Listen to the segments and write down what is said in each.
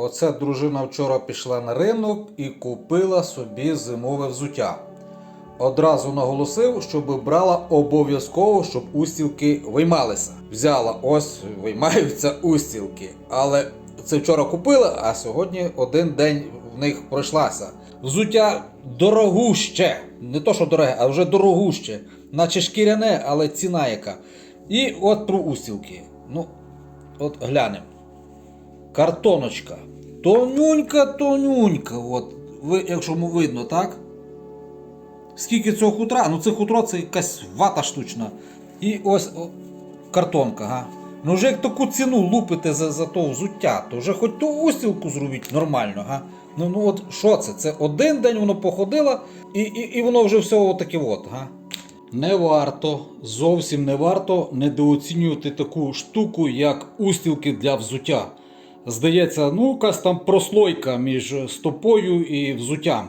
Оце дружина вчора пішла на ринок і купила собі зимове взуття. Одразу наголосив, щоб брала обов'язково, щоб устілки виймалися. Взяла, ось виймаються устілки. Але це вчора купила, а сьогодні один день в них пройшлася. Взуття дорогуще. Не то, що дороге, а вже дорогуще. Наче шкіряне, але ціна яка. І от про устілки. Ну, от глянемо. Картоночка. Тонюнька, тонюнька. От. Якщо му видно, так? Скільки цього хутра? Ну це хутро це якась вата штучна. І ось о, картонка, га. Ну вже як таку ціну лупите за, за то взуття, то вже хоч ту устілку зробіть нормально, га. Ну, ну от що це? Це один день воно походило, і, і, і воно вже все отаке от, га. Не варто, зовсім не варто недооцінювати таку штуку, як устілки для взуття. Здається, ну якась там прослойка між стопою і взуттям.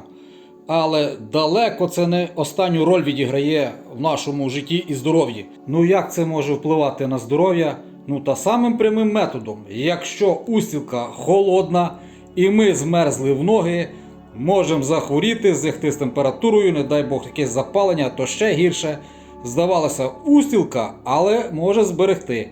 Але далеко це не останню роль відіграє в нашому житті і здоров'ї. Ну як це може впливати на здоров'я? Ну та самим прямим методом. Якщо устілка холодна і ми змерзли в ноги, можемо захворіти, зягти з температурою, не дай Бог якесь запалення, то ще гірше. Здавалося, устілка, але може зберегти.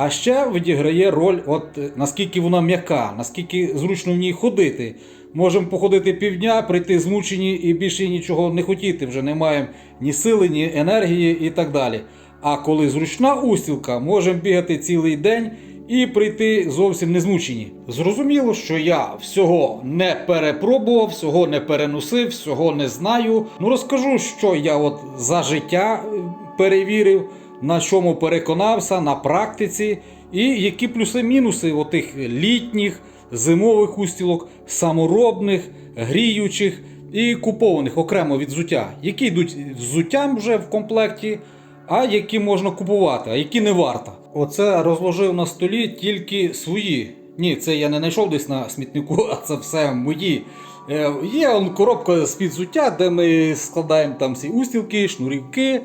А ще відіграє роль, от е, наскільки вона м'яка, наскільки зручно в ній ходити. Можемо походити півдня, прийти змучені і більше нічого не хотіти. Вже не маємо ні сили, ні енергії і так далі. А коли зручна устілка, можемо бігати цілий день і прийти зовсім не змучені. Зрозуміло, що я всього не перепробував, всього не переносив, всього не знаю. Ну розкажу, що я от за життя е, перевірив, на чому переконався на практиці, і які плюси-мінуси отих літніх, зимових устілок, саморобних, гріючих і купованих окремо від взуття, які йдуть взуттям вже в комплекті, а які можна купувати, а які не варто. Оце розложив на столі тільки свої. Ні, це я не знайшов десь на смітнику, а це все мої. Е, Є он коробка з-під взуття, де ми складаємо там всі устілки, шнурівки,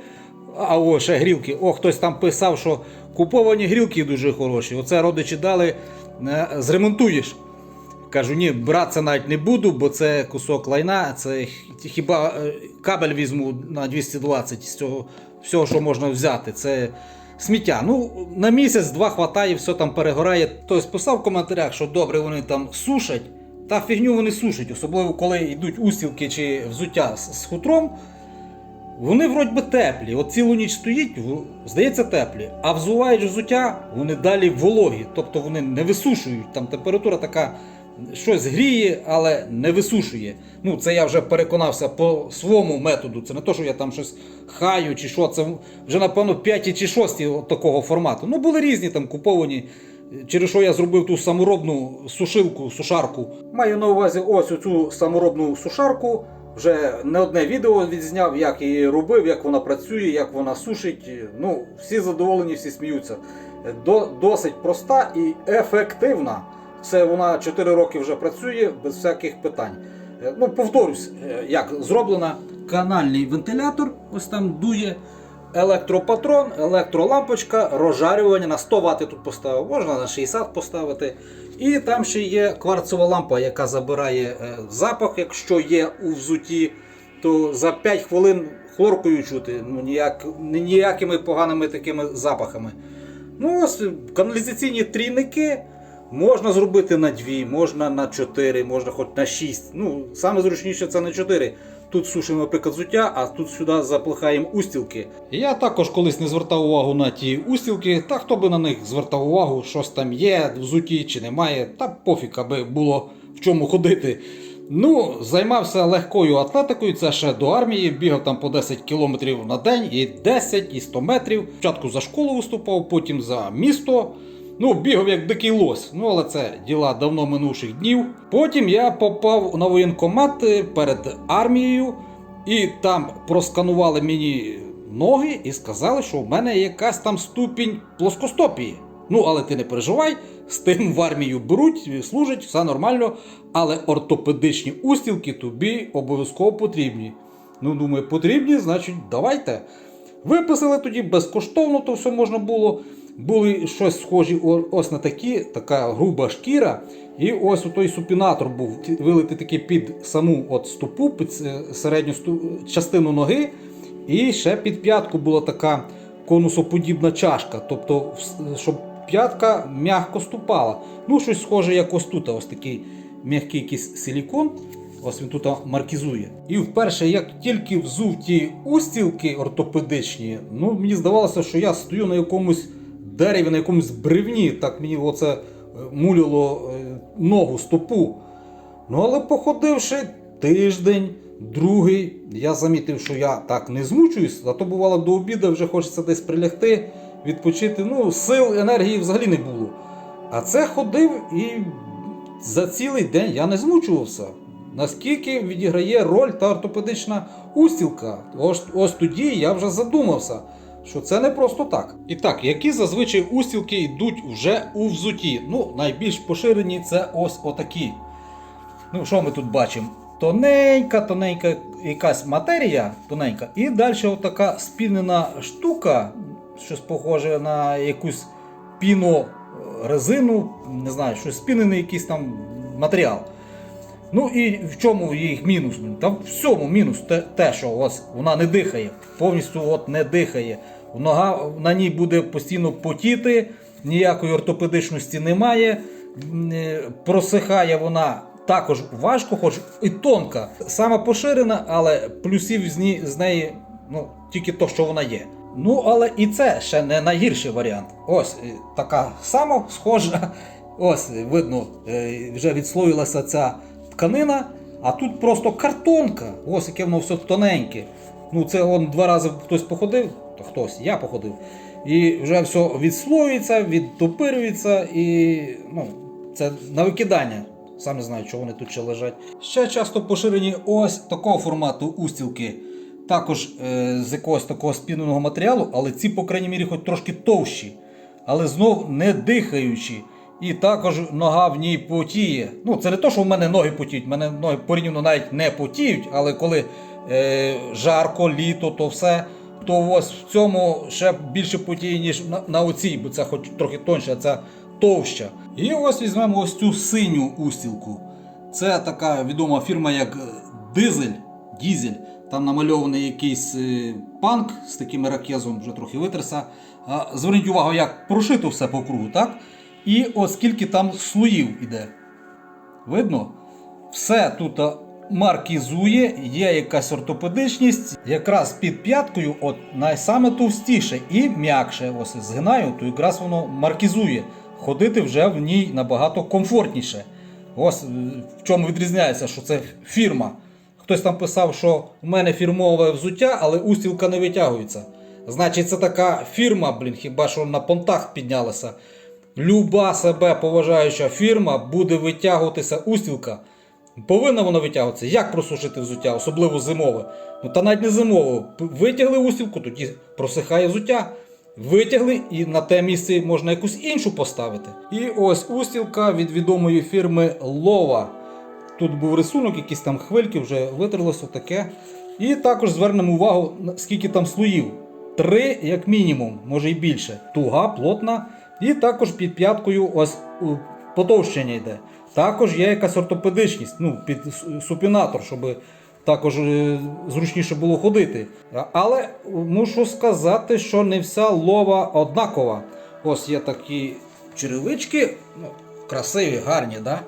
а о, ще грілки. О, хтось там писав, що куповані грілки дуже хороші. Оце родичі дали, е, зремонтуєш. Кажу, ні, братися навіть не буду, бо це кусок лайна, це хіба е, кабель візьму на 220 з цього всього, що можна взяти. Це сміття. Ну, на місяць-два хватає, все там перегорає. Хтось писав в коментарях, що добре вони там сушать. Та фігню вони сушать, особливо коли йдуть устілки чи взуття з, з хутром. Вони вроді би теплі. От цілу ніч стоїть, здається, теплі. А взуваєш взуття, вони далі вологі, тобто вони не висушують. Там температура така, щось гріє, але не висушує. Ну, це я вже переконався по своєму методу. Це не то, що я там щось хаю чи що. Це вже, напевно, п'яті чи шості такого формату. Ну, були різні там куповані. Через що я зробив ту саморобну сушилку, сушарку. Маю на увазі ось цю саморобну сушарку. Вже не одне відео відзняв, як її робив, як вона працює, як вона сушить. Ну, всі задоволені, всі сміються. До, досить проста і ефективна. Це вона 4 роки вже працює без всяких питань. Е, Ну, повторюсь, е, як зроблена канальний вентилятор, ось там дує. Електропатрон, електролампочка, розжарювання на 100 Вт тут поставив, можна на 60 поставити. І там ще є кварцова лампа, яка забирає е, запах, якщо є у взуті, то за 5 хвилин хлоркою чути, ну ніяк, ніякими поганими такими запахами. Ну, ось каналізаційні трійники можна зробити на 2, можна на 4, можна хоч на 6. Ну, саме зручніше це на 4. Тут сушимо, наприклад, взуття, а тут сюди заплихаємо устілки. Я також колись не звертав увагу на ті устілки, та хто би на них звертав увагу, щось там є взуті чи немає, та пофіг, аби було в чому ходити. Ну, займався легкою атлетикою, це ще до армії, бігав там по 10 кілометрів на день, і 10, і 100 метрів. Спочатку за школу виступав, потім за місто. Ну, бігав як дикий лось, ну але це діла давно минувших днів. Потім я попав на воєнкомат е, перед армією, і там просканували мені ноги і сказали, що в мене якась там ступінь плоскостопії. Ну, але ти не переживай, з тим в армію беруть, служать, все нормально. Але ортопедичні устілки тобі обов'язково потрібні. Ну, думаю, потрібні, значить, давайте. Виписали тоді безкоштовно, то все можна було. Були щось схожі ось на такі, така груба шкіра. І ось той супінатор був вилитий такий під саму от стопу, під е, середню сту- частину ноги. І ще під п'ятку була така конусоподібна чашка. Тобто, щоб п'ятка м'яко ступала. Ну, щось схоже, як ось тут, ось такий м'який якийсь силікон. Ось він тут маркізує. І вперше, як тільки взув ті устілки ортопедичні, ну мені здавалося, що я стою на якомусь дереві, на якомусь бревні. Так мені оце е, муляло е, ногу, стопу. Ну, але походивши тиждень, другий, я замітив, що я так не змучуюсь, а то бувало до обіду вже хочеться десь прилягти, відпочити. Ну, сил, енергії взагалі не було. А це ходив і за цілий день я не змучувався. Наскільки відіграє роль та ортопедична устілка? Ось, ось тоді я вже задумався, що це не просто так. І так, які зазвичай устілки йдуть вже у взуті? Ну, найбільш поширені це ось отакі. Ну, що ми тут бачимо? Тоненька, тоненька якась матерія, тоненька, і далі отака спінена штука, щось похоже на якусь піно резину, не знаю, щось спінений якийсь там матеріал. Ну і в чому їх мінус? Та в всьому мінус те, те, що ось вона не дихає, повністю от не дихає. Нога на ній буде постійно потіти, ніякої ортопедичності немає. е, Просихає вона також важко, хоч і тонка. Сама поширена, але плюсів з, неї ну, тільки то, що вона є. Ну, але і це ще не найгірший варіант. Ось е, така сама схожа. Ось е, видно, вже відслоїлася ця тканина, а тут просто картонка. Ось яке воно все тоненьке. Ну, це он два рази хтось походив, то хтось, я походив. І вже все відслоюється, відтопирюється, і ну, це на викидання. Сам не знаю, чого вони тут ще лежать. Ще часто поширені ось такого формату устілки. Також е, з якогось такого спіненого матеріалу, але ці, по крайній мірі, хоч трошки товщі, але знов не дихаючі. І також нога в ній потіє. Ну, це не то, що в мене ноги потіють, в мене ноги порівняно навіть не потіють, але коли жарко, літо, то все, то ось в цьому ще більше потіє, ніж на, на оцій, бо це хоч трохи тоньше, а це товща. І ось візьмемо ось цю синю устілку. Це така відома фірма, як е, Дизель. Дізель. Там намальований якийсь е, панк з таким ракезом, вже трохи витерся. Зверніть увагу, як прошито все по кругу, так? І ось скільки там слоїв іде. Видно? Все тут маркізує, є якась ортопедичність. Якраз під п'яткою от найсаме товстіше і м'якше. Ось згинаю, то якраз воно маркізує. Ходити вже в ній набагато комфортніше. Ось е, в чому відрізняється, що це фірма. Хтось там писав, що у мене фірмове взуття, але устілка не витягується. Значить, це така фірма, блін, хіба що на понтах піднялася. Люба себе поважаюча фірма буде витягуватися устілка. Повинна вона витягуватися. Як просушити взуття, особливо зимове. Ну та навіть не зимове. Витягли устілку, тоді просихає взуття. Витягли і на те місце можна якусь іншу поставити. І ось устілка від відомої фірми Лова. Тут був рисунок, якісь там хвильки, вже витерлося таке. І також звернемо увагу, скільки там слоїв. Три, як мінімум, може і більше. Туга, плотна. І також під п'яткою ось потовщення йде. Також є якась ортопедичність, ну, під супінатор, щоб також е, зручніше було ходити. Але мушу сказати, що не вся лова однакова. Ось є такі черевички, ну, красиві, гарні, да?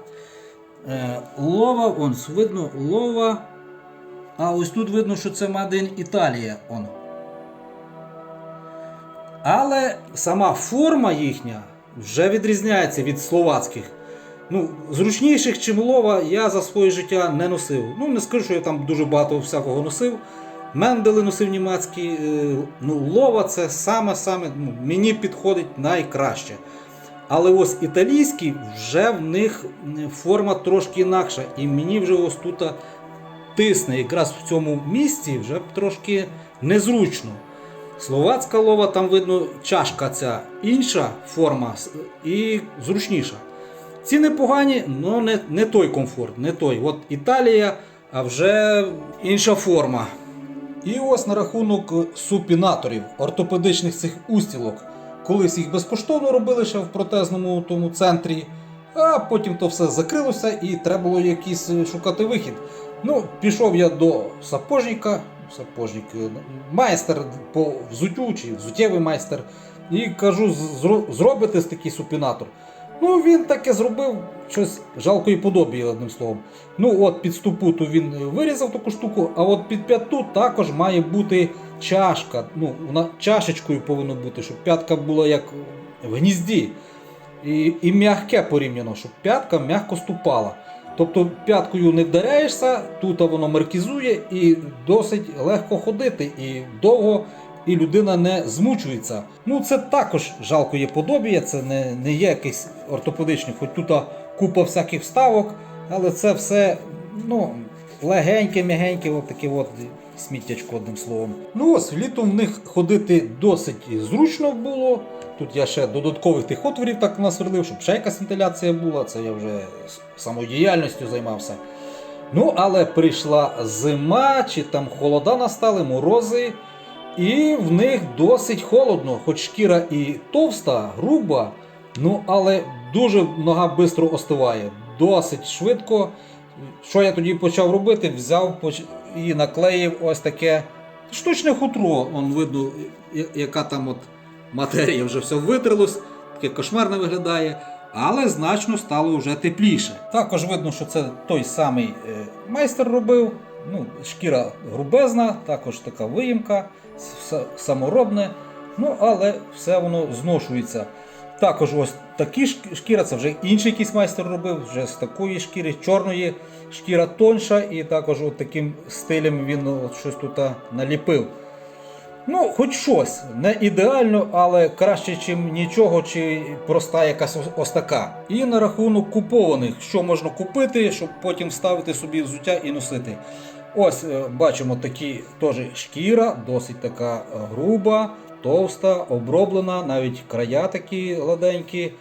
Е, лова, он видно, лова. А ось тут видно, що це in Італія. Он. Але сама форма їхня вже відрізняється від словацьких. Ну, зручніших, чим лова, я за своє життя не носив. Ну, не скажу, що я там дуже багато всякого носив. Мендели носив німецькі. е, Ну, лова це саме-саме ну, мені підходить найкраще. Але ось італійські вже в них форма трошки інакша. І мені вже ось тут тисне, якраз в цьому місці вже трошки незручно. Словацька лова, там видно, чашка ця інша форма і зручніша. Ці непогані, але не, не той комфорт, не той. От Італія, а вже інша форма. І ось на рахунок супінаторів, ортопедичних цих устілок. колись їх безкоштовно робили ще в протезному тому центрі, а потім то все закрилося і треба було якийсь е, шукати вихід. Ну, пішов я до сапожника, сапожник, е, майстер по взуттю чи взуттєвий майстер, і кажу, «З- зробите такий супінатор. Ну, він таке зробив щось жалкої подобі, одним словом. Ну, от під ступу то він вирізав таку штуку, а от під п'яту також має бути чашка. Ну, вона чашечкою повинна бути, щоб п'ятка була як в гнізді. І, і м'яке порівняно, щоб п'ятка м'яко ступала. Тобто п'яткою не вдаряєшся, тут воно маркізує і досить легко ходити і довго, і людина не змучується. Ну це також жалко є подобіє, це не, не є якийсь ортопедичний, хоч тут купа всяких вставок, але це все ну, легеньке, м'ягеньке, от таке от сміттячко одним словом. Ну ось літом в них ходити досить зручно було. Тут я ще додаткових тих отворів так насверлив, щоб ще якась вентиляція була. Це я вже самодіяльністю займався. Ну, але прийшла зима, чи там холода настали, морози, і в них досить холодно, хоч шкіра і товста, груба, ну але дуже нога швидко остиває. Досить швидко. Що я тоді почав робити? Взяв і наклеїв ось таке штучне хутро. Он видно, яка там от матерія вже все витрилось, таке кошмарне виглядає, але значно стало вже тепліше. Також видно, що це той самий е, майстер робив. Ну, шкіра грубезна, також така виїмка, саморобне. Ну, але все воно зношується. Також ось такі шк- шкіра, це вже інший якийсь майстер робив, вже з такої шкіри, чорної, шкіра тонша, і також от таким стилем він от щось тут наліпив. Ну, хоч щось, не ідеально, але краще, ніж нічого, чи проста якась ось така. І на рахунок купованих, що можна купити, щоб потім вставити собі взуття і носити. Ось е, бачимо такі теж шкіра, досить така е, груба, товста, оброблена, навіть края такі гладенькі.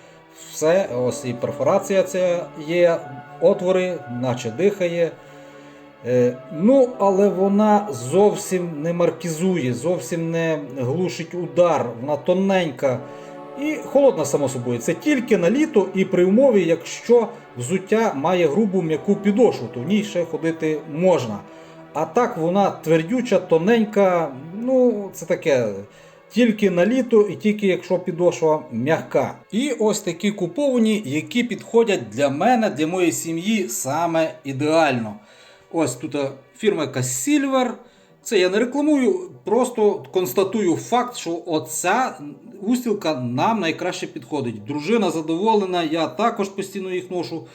Все, ось і перфорація ця є, отвори, наче дихає. Е, Ну, але вона зовсім не маркізує, зовсім не глушить удар, вона тоненька і холодна, само собою. Це тільки на літо і при умові, якщо взуття має грубу м'яку підошву, то в ній ще ходити можна. А так вона твердюча, тоненька, ну, це таке. Тільки на літо і тільки якщо підошва м'яка. І ось такі куповані, які підходять для мене, для моєї сім'ї саме ідеально. Ось тут е, фірма якась. Це я не рекламую, просто констатую факт, що оця устілка нам найкраще підходить. Дружина задоволена, я також постійно їх ношу.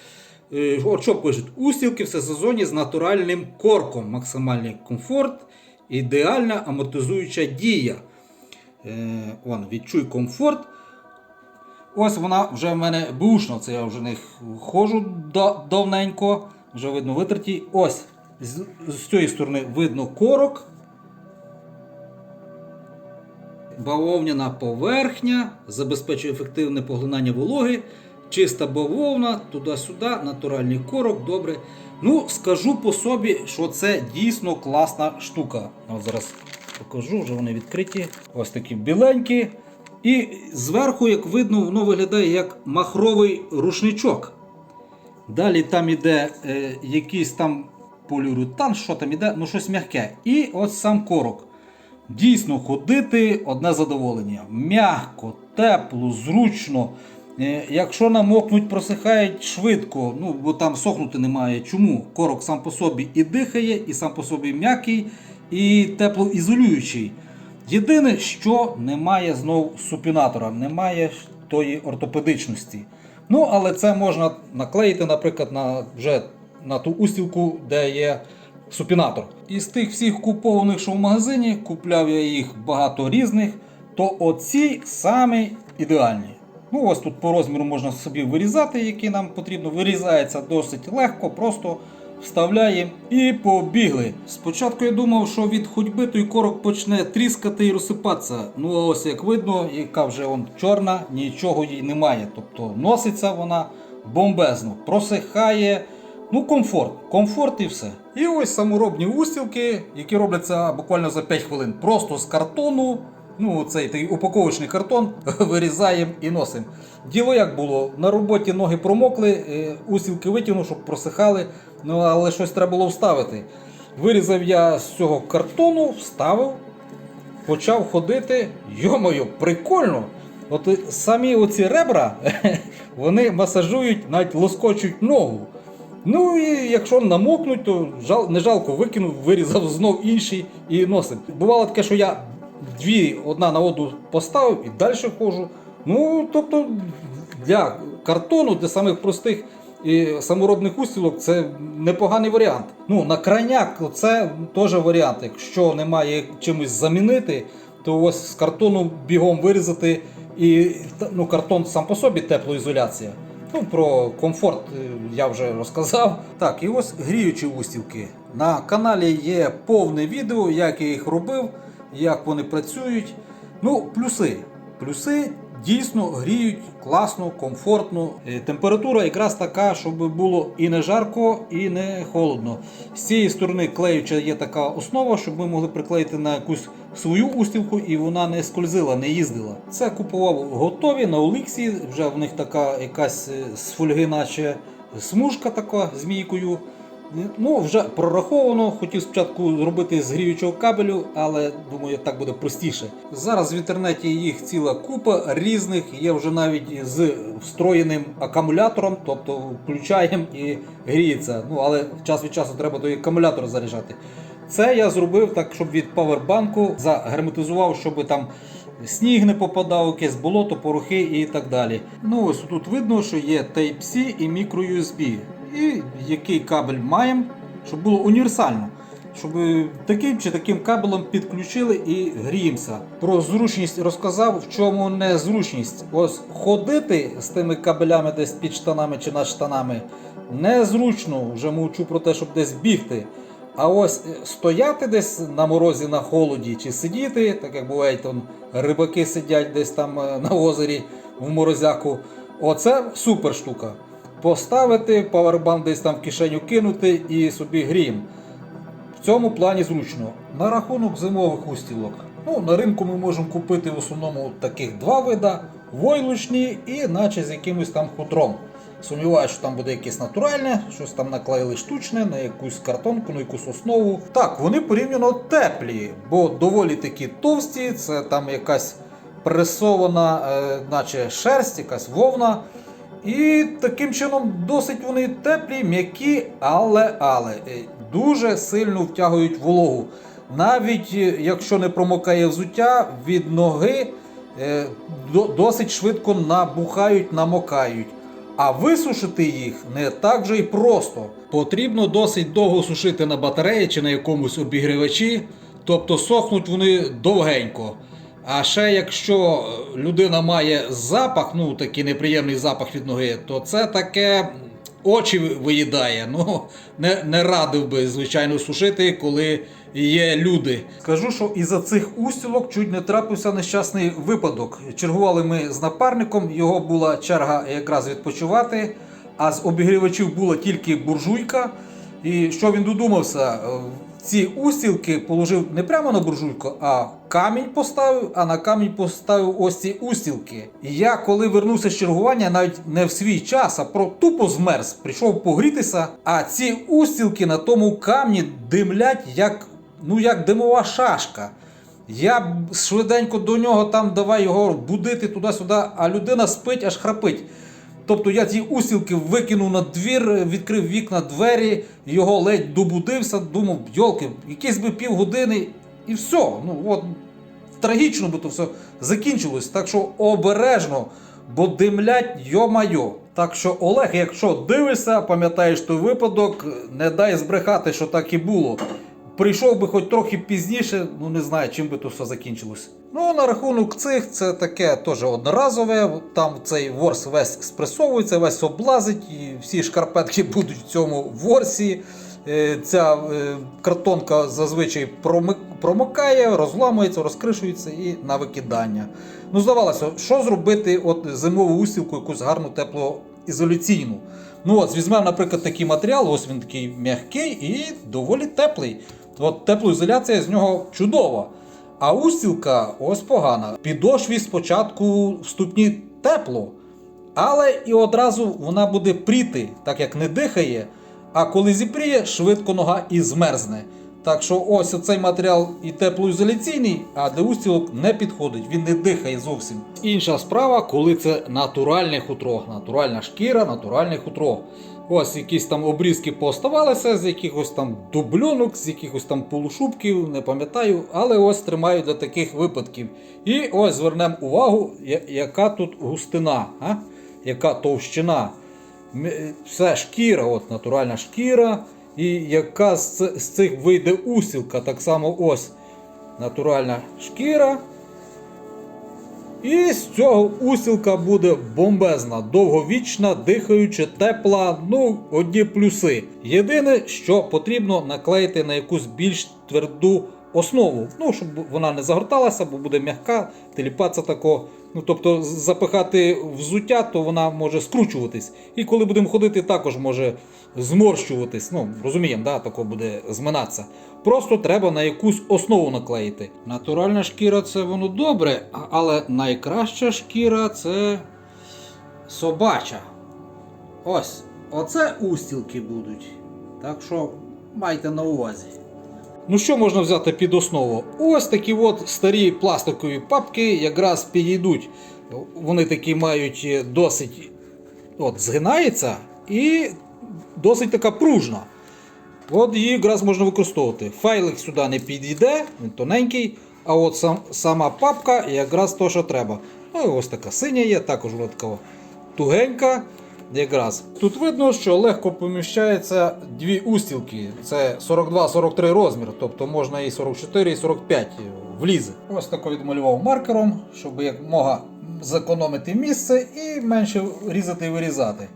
Е, От що пишуть? Устілки в сезоні з натуральним корком, максимальний комфорт, ідеальна амортизуюча дія. Е, Вон, відчуй комфорт. Ось вона вже в мене бушна, це я вже них ходжу давненько, вже видно витерті. Ось з, з цієї сторони видно корок. Бавовняна поверхня забезпечує ефективне поглинання вологи, чиста бавовна, туди-сюди, натуральний корок, добре. Ну, скажу по собі, що це дійсно класна штука. От зараз покажу, вже вони відкриті. Ось такі біленькі. І зверху, як видно, воно виглядає як махровий рушничок. Далі там іде е, якийсь там поліуретан, що там іде, ну щось м'яке. І ось сам корок. Дійсно, ходити одне задоволення. М'яко, тепло, зручно. Е, Якщо намокнуть, просихають швидко, ну бо там сохнути немає. Чому? Корок сам по собі і дихає, і сам по собі м'який, і теплоізолюючий. Єдине, що немає знов супінатора, немає тої ортопедичності. Ну, але це можна наклеїти, наприклад, на вже на ту устілку, де є супінатор. Із тих всіх купованих, що в магазині, купляв я їх багато різних, то оці самі ідеальні. Ну, ось тут по розміру можна собі вирізати, який нам потрібно. Вирізається досить легко, просто вставляємо і побігли. Спочатку я думав, що від ходьби той корок почне тріскати і розсипатися. Ну, а ось як видно, яка вже он чорна, нічого їй немає. Тобто носиться вона бомбезно, просихає. Ну, комфорт, комфорт і все. І ось саморобні устілки, які робляться буквально за 5 хвилин. Просто з картону Ну, цей такий упаковочний картон вирізаємо і носимо. Діло як було? На роботі ноги промокли, е, усілки витягнув, щоб просихали, ну але щось треба було вставити. Вирізав я з цього картону, вставив, почав ходити. Йо-моє, прикольно! От самі оці ребра, вони масажують, навіть лоскочуть ногу. Ну і якщо намокнуть, то жал, не жалко викинув, вирізав знов інший і носив. Бувало таке, що я дві одна на одну поставив і далі ходжу. Ну, тобто для картону, для самих простих і саморобних устілок це непоганий варіант. Ну, на крайняк це теж варіант. Якщо немає чимось замінити, то ось з картону бігом вирізати. І ну, картон сам по собі теплоізоляція. Ну, про комфорт е, я вже розказав. Так, і ось гріючі устілки. На каналі є повне відео, як я їх робив, як вони працюють. Ну, плюси. Плюси дійсно гріють класно, комфортно. Е, Температура якраз така, щоб було і не жарко, і не холодно. З цієї сторони клеюча є така основа, щоб ми могли приклеїти на якусь свою устілку і вона не скользила, не їздила. Це купував готові на Оліксі. Вже в них така якась е, з фольги, наче смужка така з мійкою. Ну, вже прораховано. Хотів спочатку зробити з гріючого кабелю, але думаю, так буде простіше. Зараз в інтернеті їх ціла купа різних, є вже навіть з встроєним акумулятором, тобто включаємо і гріється. Ну, але час від часу треба той акумулятор заряджати. Це я зробив так, щоб від павербанку загерметизував, щоб там сніг не попадав, якесь болото, порохи і так далі. Ну ось тут видно, що є Type-C і microUSB. І який кабель маємо, щоб було універсально. Щоб таким чи таким кабелем підключили і гріємося. Про зручність розказав, в чому незручність. Ось ходити з тими кабелями десь під штанами чи над штанами незручно, вже мовчу про те, щоб десь бігти. А ось е, стояти десь на морозі на холоді чи сидіти, так як бувають там рибаки сидять десь там е, на озері в морозяку. Оце супер штука. Поставити, павербанк десь там в кишеню кинути і собі грієм. В цьому плані зручно. На рахунок зимових устілок. Ну, на ринку ми можемо купити в основному таких два вида: войлочні і наче з якимось там хутром. Сумніваюся, що там буде якесь натуральне, щось там наклеїли штучне, на якусь картонку, на якусь основу. Так, вони порівняно теплі, бо доволі такі товсті, це там якась пресована, е, наче шерсть, якась вовна. І таким чином досить вони теплі, м'які, але але е, дуже сильно втягують вологу. Навіть е, якщо не промокає взуття, від ноги е, досить швидко набухають, намокають. А висушити їх не так же й просто. Потрібно досить довго сушити на батареї чи на якомусь обігрівачі, тобто сохнуть вони довгенько. А ще якщо людина має запах, ну такий неприємний запах від ноги, то це таке очі виїдає. Ну не, не радив би, звичайно, сушити, коли є люди. Скажу, що із-за цих устілок чуть не трапився нещасний випадок. Чергували ми з напарником, його була черга якраз відпочивати, а з обігрівачів була тільки буржуйка. І що він додумався? Ці устілки положив не прямо на буржуйку, а камінь поставив, а на камінь поставив ось ці устілки. І я, коли вернувся з чергування, навіть не в свій час, а про тупо змерз, прийшов погрітися. А ці устілки на тому камні димлять як, ну, як димова шашка. Я швиденько до нього там давай його будити туди-сюди, а людина спить, аж храпить. Тобто я ці усілки викинув на двір, відкрив вікна, двері, його ледь добудився, думав, йолки, якісь би півгодини і все. Ну от трагічно би то все закінчилось. Так що обережно, бо димлять йо-майо. Так що, Олег, якщо дивишся, пам'ятаєш той випадок, не дай збрехати, що так і було. Прийшов би хоч трохи пізніше, ну не знаю, чим би то все закінчилось. Ну, на рахунок цих, це таке теж одноразове. Там цей ворс весь спресовується, весь облазить, і всі шкарпетки будуть в цьому ворсі. Е, Ця е, картонка зазвичай промик- промокає, розламується, розкришується і на викидання. Ну, здавалося, що зробити от зимову устілку, якусь гарну теплоізоляційну. Ну от, візьмемо, наприклад, такий матеріал, ось він такий м'який і доволі теплий. От теплоізоляція з нього чудова. А устілка ось погана. Підошві спочатку в ступні тепло, але і одразу вона буде пріти, так як не дихає. А коли зіпріє, швидко нога і змерзне. Так що ось цей матеріал і теплоізоляційний, а для устілок не підходить, він не дихає зовсім. Інша справа, коли це натуральне хутро, натуральна шкіра, натуральне хутро. Ось якісь там обрізки пооставалися з якихось там дубльонок, з якихось там полушубків, не пам'ятаю, але ось тримаю для таких випадків. І ось звернемо увагу, яка тут густина, а? яка товщина. М- Все шкіра, от натуральна шкіра. І яка з цих вийде усілка, так само ось натуральна шкіра. І з цього усілка буде бомбезна, довговічна, дихаюча, тепла, ну, одні плюси. Єдине, що потрібно наклеїти на якусь більш тверду основу, ну, щоб вона не загорталася, бо буде м'яка, теліпатися тако. Ну, тобто запихати взуття, то вона може скручуватись. І коли будемо ходити, також може зморщуватись. Ну, розуміємо, да, тако буде зминатися. Просто треба на якусь основу наклеїти. Натуральна шкіра це воно добре, але найкраща шкіра це собача. Ось, оце устілки будуть. Так що майте на увазі. Ну що можна взяти під основу? Ось такі от старі пластикові папки якраз підійдуть. Вони такі мають е, досить от, згинається і досить така пружна. От її якраз можна використовувати. Файлик сюди не підійде, він тоненький, а от сам, сама папка якраз то, що треба. Ну і ось така синя є, також така тугенька. Якраз. Тут видно, що легко поміщається дві устілки. Це 42-43 розмір, тобто можна і 44, і 45 влізе. Ось тако відмалював маркером, щоб як мога зекономити місце і менше різати і вирізати.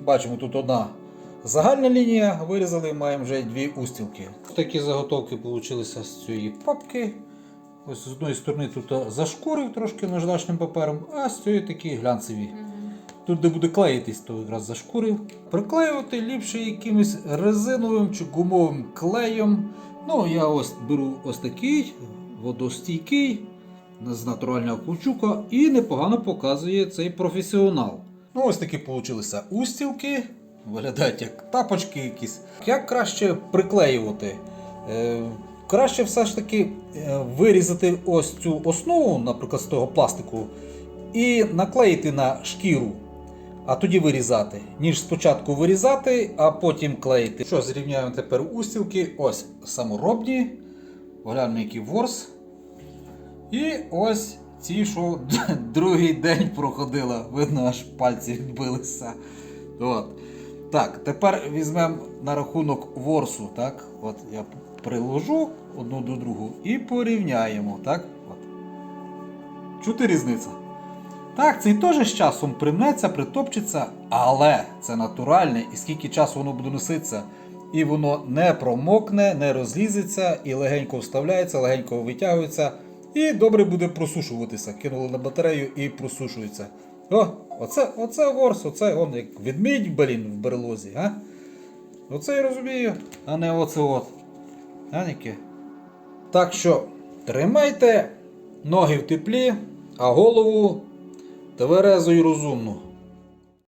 Бачимо, тут одна загальна лінія, вирізали, маємо вже дві устілки. Такі заготовки вийшли з цієї папки. Ось з одної сторони тут зашкурив трошки наждачним папером, а з цієї такі глянцеві. Тут, де буде клеїтись, то якраз зашкурив. Приклеювати ліпше якимось резиновим чи гумовим клеєм. Ну, я ось беру ось такий водостійкий з натурального каучука і непогано показує цей професіонал. Ну, ось такі получилися устілки. Виглядають як тапочки якісь. Як краще приклеювати? Е, краще все ж таки е, вирізати ось цю основу, наприклад, з того пластику, і наклеїти на шкіру, а тоді вирізати, ніж спочатку вирізати, а потім клеїти. Що, зрівняємо тепер устілки. Ось саморобні, гляньмо, який ворс. І ось ці, що другий день проходила, видно, аж пальці відбилися. От. Так, тепер візьмемо на рахунок ворсу. Так? От я приложу одну до другу і порівняємо. Так? От. Чути різниця? Так, цей теж з часом примнеться, притопчеться, але це натуральне, і скільки часу воно буде носитися, і воно не промокне, не розлізеться, і легенько вставляється, легенько витягується, і добре буде просушуватися. Кинули на батарею і просушується. О, оце, оце ворс, оце он як ведмідь, блін, в берлозі, а? Оце я розумію, а не оце от. А, Ніки? Так що тримайте ноги в теплі, а голову тверезо і розумно.